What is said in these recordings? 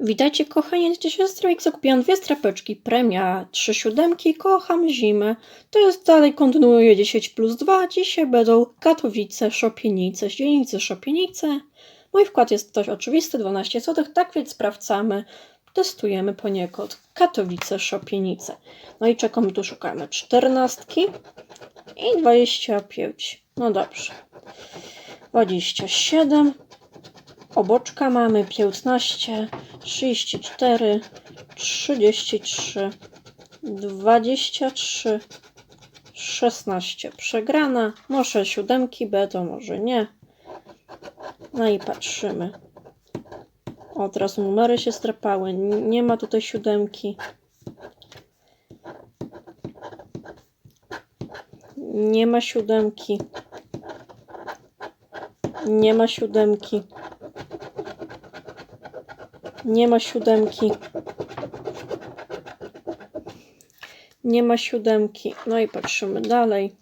Witajcie kochani, dzisiaj z zakupiłam dwie strapeczki, premia, trzy siódemki, kocham zimę. To jest dalej, kontynuuję 10 plus 2, dzisiaj będą Katowice, Szopienice, dzielnice Szopienice. Mój wkład jest dość oczywisty, 12 zł, tak więc sprawdzamy, testujemy poniekąd Katowice, Szopienice. No i czego my tu szukamy? 14 i 25, no dobrze. 27, oboczka mamy 15, 34, 33, 23, 16 przegrana. Może siódemki będą, może nie. No i patrzymy. O, teraz numery się strapały. Nie ma tutaj siódemki. Nie ma siódemki. Nie ma siódemki. Nie ma siódemki. Nie ma siódemki. No i patrzymy dalej.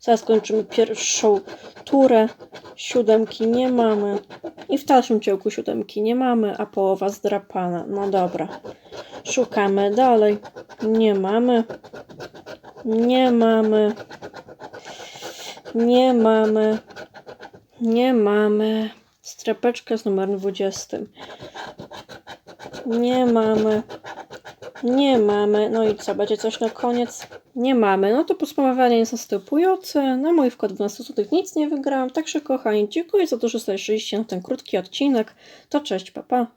Zaraz kończymy pierwszą turę. Siódemki nie mamy. I w dalszym ciągu siódemki nie mamy, a połowa zdrapana. No dobra. Szukamy dalej. Nie mamy. Nie mamy. Nie mamy. Nie mamy. Strapeczka z numerem 20. Nie mamy. Nie mamy. No i co, będzie coś na koniec? Nie mamy. No to podsumowanie jest następujące. Na mój wkład 12 zł nic nie wygrałam. Także kochani, dziękuję za to, że zajrzyliście na ten krótki odcinek. To cześć, papa. Pa.